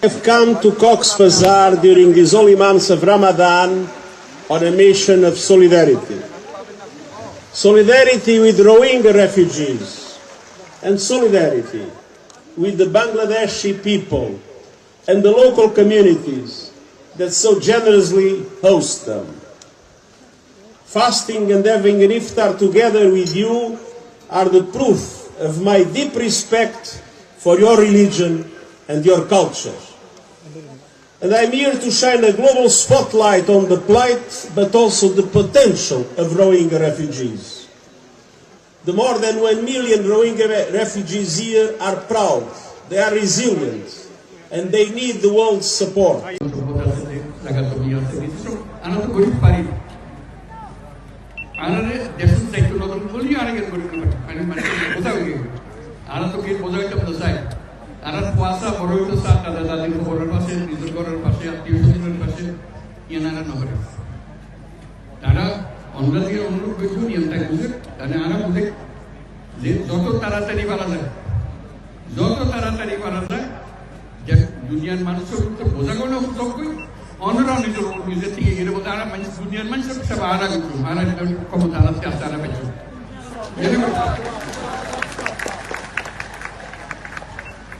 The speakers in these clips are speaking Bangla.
I've come to Cox's Bazar during these holy months of Ramadan on a mission of solidarity. Solidarity with Rohingya refugees and solidarity with the Bangladeshi people and the local communities that so generously host them. Fasting and having an iftar together with you are the proof of my deep respect for your religion and your culture. And I'm here to shine a global spotlight on the plight, but also the potential of Rohingya refugees. The more than one million Rohingya refugees here are proud, they are resilient, and they need the world's support. তারা কুয়াশা বড় হইতো স্যার তারা তাদের ঘরের পাশে নিজের ঘরের পাশে, আত্মীয় স্বজনের পাশে, ইয়ানারা নগরে। তারা অন্যদিকে অনুরোধ করছিল নিয়মটা বুঝে, তাহলে আরও বুঝে যে যত তাড়াতাড়ি পারা যায়, যত তাড়াতাড়ি পারা যায়, যে দুনিয়ার মানুষের তো বোঝা কোনো লক্ষ্যই অন্যরা নিজের নিজের থেকে গেলে বলতে আর মানুষ, দুনিয়ার মানুষের সব আড়া করছিল আড়া ক্ষমতা আলাদা আলাদা পাইছিল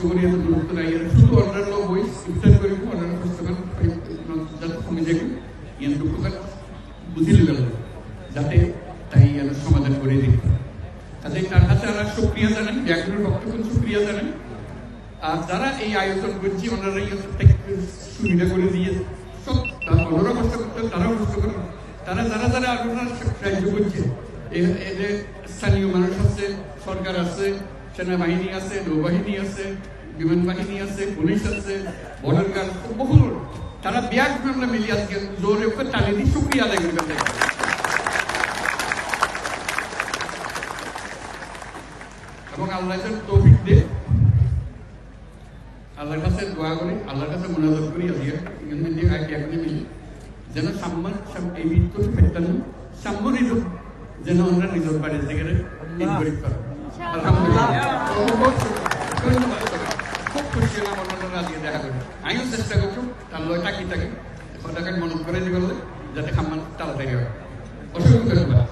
এত কষ্ট করে এত গুরুত্ব নাই শুধু অন্যান্য বই ইফতার করে অন্যান্য পুস্তকান যাতে কমে যাবে ইয়ান দুঃখকার বুঝিলে গেল যাতে তাই ইয়ান সমাধান করে দিতে কাজে তার কাছে আমরা সুক্রিয়া জানান ব্যাংকের বক্তব্য সুক্রিয়া জানান আর যারা এই আয়োজন করছে ওনারা সুবিধা করে দিয়ে সব ওনারা কষ্ট করতেন তারাও কষ্ট করেন তারা যারা যারা আপনারা সাহায্য করছে স্থানীয় মানুষ আছে সরকার আছে সেনাবাহিনী আছে নৌবাহিনী আছে বিমান বাহিনী আছে পুলিশ আছে বর্ডার গার্ড বহু তারা ব্যাগ আমরা মিলিয়ে আজকে জোরে ওকে টালি দিয়ে সুক্রিয়া আদায় করতে এবং আল্লাহ তৌফিক দে আল্লাহর কাছে দোয়া করি আল্লাহর কাছে মনোযোগ করি আজকে ইংরেজি আগে এখন মিলি যেন সাম্মান এই মৃত্যু ফেরতান সাম্মানিত যেন আমরা নিজের বাড়ির থেকে আলহামদুলিল্লাহ। খুব খুশি হলাম অন্যরা আজকে দেখা করি আমিও চেষ্টা করছি আল্লাহ টাকি টাকি কথাকে মনে করে দিবে যাতে সাম্মান তাড়াতাড়ি হয় অসংখ্য ধন্যবাদ